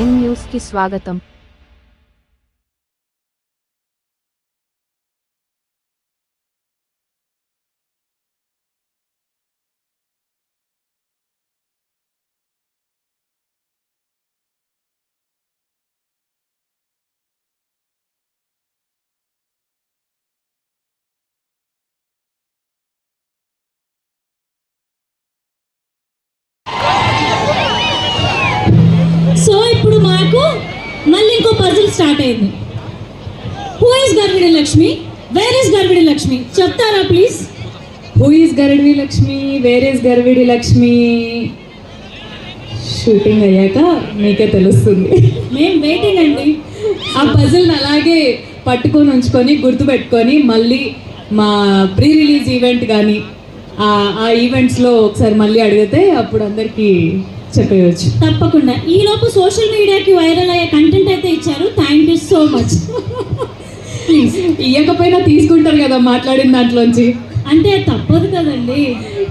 Prime news కి స్వాగతం start అయింది. Who is Garividi Lakshmi? Where is Garividi Lakshmi? చెప్తారా please who is Garividi Lakshmi? Where is Garividi Lakshmi? Shooting అయ్యాక మీకే తెలుస్తుంది. మేము వెయిటింగ్ అండి. ఆ పజిల్ని అలాగే పట్టుకొని ఉంచుకొని గుర్తుపెట్టుకొని మళ్ళీ మా ప్రీ రిలీజ్ ఈవెంట్ కానీ ఆ ఈవెంట్స్లో ఒకసారి మళ్ళీ అడిగితే అప్పుడు అందరికీ చెప్పేయచ్చు. తప్పకుండా. ఈ లోపు సోషల్ మీడియాకి వైరల్ అయ్యే కంటెంట్ అయితే ఇచ్చారు. థ్యాంక్ యూ సో మచ్ ఇవ్వకపోయినా తీసుకుంటారు కదా మాట్లాడిన దాంట్లోంచి. అంటే తప్పదు కదండి.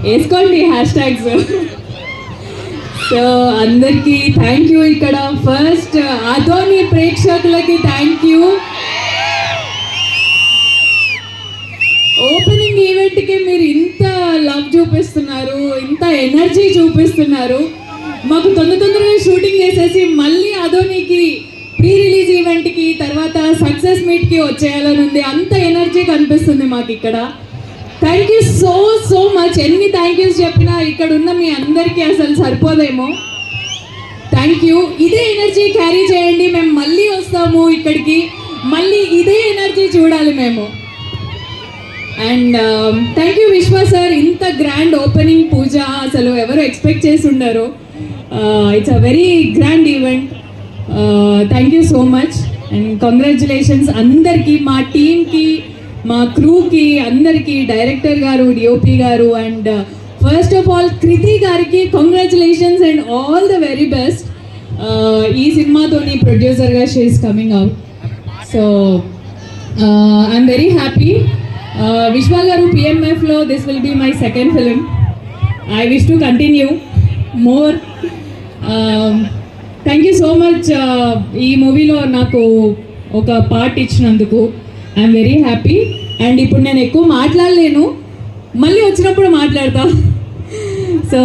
వేసుకోండి హ్యాష్ ట్యాగ్స్ సో అందరికీ థ్యాంక్ యూ ఇక్కడ. ఫస్ట్ అదోని ప్రేక్షకులకి థ్యాంక్ యూ ఓపెనింగ్ ఈవెంట్కి మీరు ఇంత లవ్ చూపిస్తున్నారు ఇంత ఎనర్జీ చూపిస్తున్నారు. మాకు తొందర తొందరగా షూటింగ్ చేసేసి మళ్ళీ అధోనికి ప్రీ రిలీజ్ ఈవెంట్కి తర్వాత సక్సెస్ మీట్కి వచ్చేయాలని ఉంది. అంత ఎనర్జీ కనిపిస్తుంది మాకు ఇక్కడ. Thank you so so much ఎన్ని థ్యాంక్ యూస్ చెప్పినా ఇక్కడ ఉన్న మీ అందరికీ అసలు సరిపోదేమో. థ్యాంక్ యూ ఇదే ఎనర్జీ క్యారీ చేయండి. మేము మళ్ళీ వస్తాము ఇక్కడికి. మళ్ళీ ఇదే ఎనర్జీ చూడాలి మేము. And thank you Vishwa sir ఇంత గ్రాండ్ ఓపెనింగ్ పూజ అసలు ఎవరు ఎక్స్పెక్ట్ చేసి ఉండరు. It's a very grand event thank you so much and congratulations అందరికీ మా టీమ్కి మా క్రూకి అందరికీ డైరెక్టర్ గారు డిఓపి గారు and first of all Kriti గారికి congratulations and all the very best ఈ సినిమాతోని ప్రొడ్యూసర్గా she is coming out so I'm very happy Vishwa గారు పిఎంఎఫ్లో this will be my second film I wish to continue more thank you so much ఈ మూవీలో నాకు ఒక part ఇచ్చినందుకు. I'm very happy and ఇప్పుడు నేను ఎక్కువ మాట్లాడలేను. మళ్ళీ వచ్చినప్పుడు మాట్లాడతా. So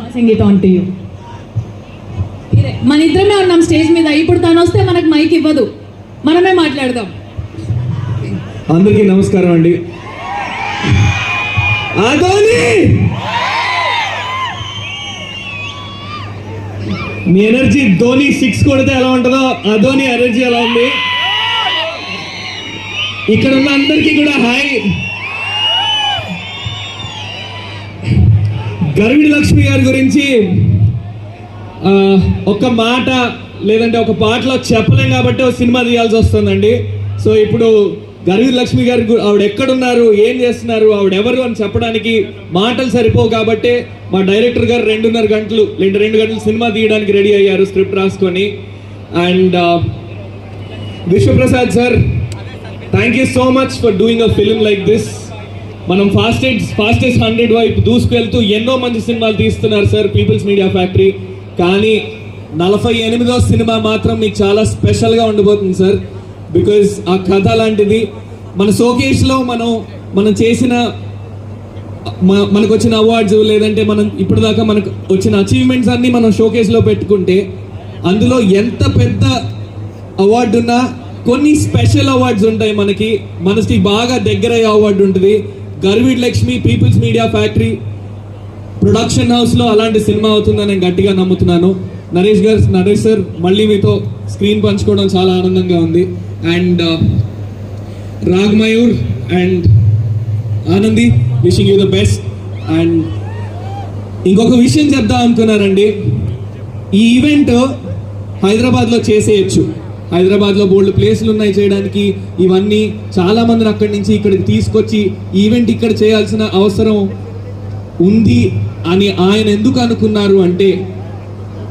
passing it on to you మన ఇద్దరమే ఉన్నాం స్టేజ్ మీద. ఇప్పుడు తను వస్తే మనకు మైక్ ఇవ్వదు. మనమే మాట్లాడదాం. అందరికీ నమస్కారం అండి. మీ ఎనర్జీ ధోని సిక్స్ కొడితే ఎలా ఉంటుందో ఆ ధోని ఎనర్జీ ఎలా ఉంది? ఇక్కడ ఉన్న అందరికీ కూడా హాయ్. గర్విడి లక్ష్మి గారి గురించి ఒక మాట లేదంటే ఒక పాటలో చెప్పలేం కాబట్టి ఒక సినిమా తీయాల్సి వస్తుందండి. సో ఇప్పుడు గరీర్ లక్ష్మి గారి గు- ఆవిడ ఎక్కడున్నారు ఏం చేస్తున్నారు ఆవిడ ఎవరు అని చెప్పడానికి మాటలు సరిపోవు కాబట్టి మా డైరెక్టర్ గారు రెండున్నర గంటలు రెండు రెండు గంటలు సినిమా తీయడానికి రెడీ అయ్యారు స్క్రిప్ట్ రాసుకొని. And Vishwaprasad sir thank you so much for doing a film like this మనం ఫాస్టెస్ట్ ఫాస్టెస్ట్ హండ్రెడ్ వైపు దూసుకెళ్తూ ఎన్నో మంచి సినిమాలు తీస్తున్నారు సార్ పీపుల్స్ మీడియా ఫ్యాక్టరీ కానీ నలభై ఎనిమిదో సినిమా మాత్రం మీకు చాలా స్పెషల్గా ఉండబోతుంది సార్. బికాజ్ ఆ కథ లాంటిది మన షోకేష్లో మనం మనం చేసిన మనకు వచ్చిన అవార్డ్స్ లేదంటే మనం ఇప్పటిదాకా మనకు వచ్చిన అచీవ్మెంట్స్ అన్నీ మనం షోకేస్లో పెట్టుకుంటే అందులో ఎంత పెద్ద అవార్డు ఉన్నా కొన్ని స్పెషల్ అవార్డ్స్ ఉంటాయి మనకి. మనకి బాగా దగ్గరయ్యే అవార్డు ఉంటుంది. Garividi Lakshmi people's media factory production హౌస్లో అలాంటి సినిమా అవుతుందని నేను గట్టిగా నమ్ముతున్నాను. నరేష్ గారు నరేష్ సార్ మళ్ళీ మీతో స్క్రీన్ పంచుకోవడం చాలా ఆనందంగా ఉంది. And Rag Mayur and Anandi wishing you the best and ఇంకొక విషయం చెప్దాం అనుకున్నారండి ఈ ఈవెంట్ హైదరాబాద్లో చేసేయచ్చు. హైదరాబాద్లో బోల్డ్ ప్లేసులు ఉన్నాయి చేయడానికి. ఇవన్నీ చాలామందిని అక్కడి నుంచి ఇక్కడికి తీసుకొచ్చి ఈవెంట్ ఇక్కడ చేయాల్సిన అవసరం ఉంది అని ఆయన ఎందుకు అనుకున్నారు అంటే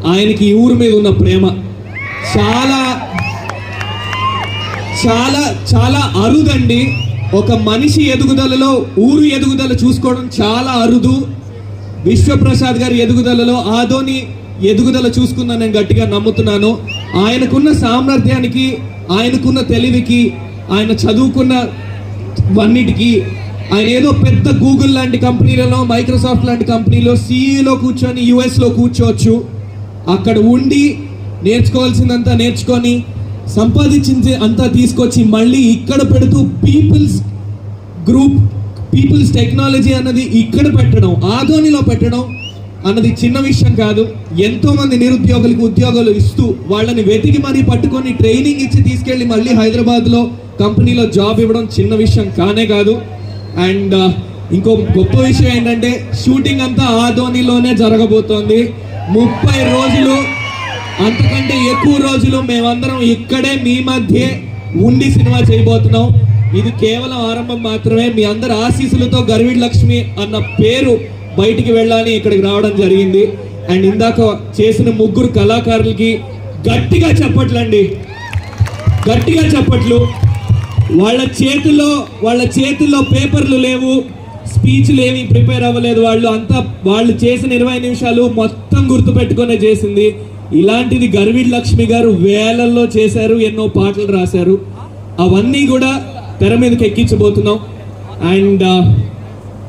ఆయనకి ఈ ఊరు మీద ఉన్న ప్రేమ. చాలా చాలా చాలా అరుదండి. ఒక మనిషి ఎదుగుదలలో ఊరు ఎదుగుదల చూసుకోవడం చాలా అరుదు. విశ్వప్రసాద్ గారి ఎదుగుదలలో ఆదోని ఎదుగుదల చూసుకుందని నేను గట్టిగా నమ్ముతున్నాను. ఆయనకున్న సామర్థ్యానికి ఆయనకున్న తెలివికి ఆయన చదువుకున్న వన్నిటికి ఆయన ఏదో పెద్ద గూగుల్ లాంటి కంపెనీలలో మైక్రోసాఫ్ట్ లాంటి కంపెనీలో సీఈలో కూర్చొని యుఎస్లో కూర్చోవచ్చు. అక్కడ ఉండి నేర్చుకోవాల్సిందంతా నేర్చుకొని సంపాదించింది అంతా తీసుకొచ్చి మళ్ళీ ఇక్కడ పెడుతూ పీపుల్స్ గ్రూప్ పీపుల్స్ టెక్నాలజీ అన్నది ఇక్కడ పెట్టడం ఆధోనిలో పెట్టడం అన్నది చిన్న విషయం కాదు. ఎంతోమంది నిరుద్యోగులకు ఉద్యోగాలు ఇస్తూ వాళ్ళని వెతికి మరీ పట్టుకొని ట్రైనింగ్ ఇచ్చి తీసుకెళ్ళి మళ్ళీ హైదరాబాద్లో కంపెనీలో జాబ్ ఇవ్వడం చిన్న విషయం కానే కాదు. అండ్ uh, ఇంకో గొప్ప విషయం ఏంటంటే షూటింగ్ అంతా ఆధోనిలోనే జరగబోతోంది. ముప్పై రోజులు అంతకంటే ఎక్కువ రోజులు మేమందరం ఇక్కడే మీ మధ్య ఉండి సినిమా చేయబోతున్నాం. ఇది కేవలం ఆరంభం మాత్రమే. మీ అందరి ఆశీస్సులతో గర్విడ్ లక్ష్మి అన్న పేరు బయటికి వెళ్ళాలని ఇక్కడికి రావడం జరిగింది. అండ్ ఇందాక చేసిన ముగ్గురు కళాకారులకి గట్టిగా చెప్పట్లండి. గట్టిగా చెప్పట్లు. వాళ్ళ చేతుల్లో వాళ్ళ చేతుల్లో పేపర్లు లేవు స్పీచ్లు ఏమి ప్రిపేర్ అవ్వలేదు వాళ్ళు. అంతా వాళ్ళు చేసిన ఇరవై నిమిషాలు మొత్తం గుర్తుపెట్టుకునే చేసింది. ఇలాంటిది గర్వీడ్ లక్ష్మి గారు వేలల్లో చేశారు ఎన్నో పాటలు రాశారు. అవన్నీ కూడా తెర మీదకి ఎక్కించబోతున్నాం. అండ్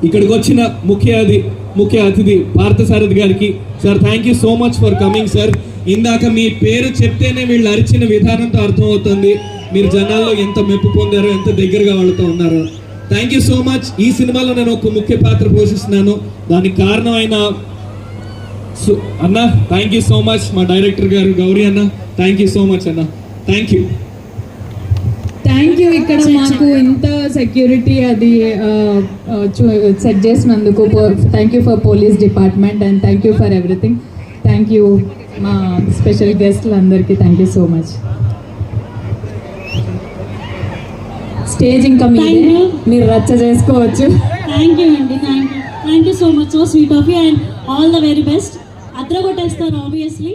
ఇక్కడికి వచ్చిన ముఖ్య అతి ముఖ్య అతిథి పార్థసారథి గారికి sir thank you so much for coming sir ఇందాక మీ పేరు చెప్తేనే వీళ్ళు అరిచిన విధానంతో అర్థమవుతుంది. మీరు జనాల్లో ఎంత మెప్పు పొందారో ఎంత దగ్గరగా వాళ్ళతో ఉన్నారో. థ్యాంక్ యూ సో మచ్ ఈ సినిమాలో నేను ఒక ముఖ్య పాత్ర పోషిస్తున్నాను. దానికి కారణమైన సు- అన్న థ్యాంక్ యూ సో మచ్ మా డైరెక్టర్ గారు గౌరీ అన్న. థ్యాంక్ యూ సో మచ్ అన్న థ్యాంక్ యూ థ్యాంక్ యూ ఇక్కడ మాకు ఇంత సెక్యూరిటీ అది సెట్ చేసినందుకు thank you for police department and thank you for everything thank you మా special గెస్ట్లందరికీ thank you so much stage ఇంకా మీదే. Thank you. మీరు రచ్చ చేసుకోవచ్చు. థ్యాంక్ యూ అండి thank you thank you so much so sweet of you and all the very best అద్రగొట్టేస్తాను obviously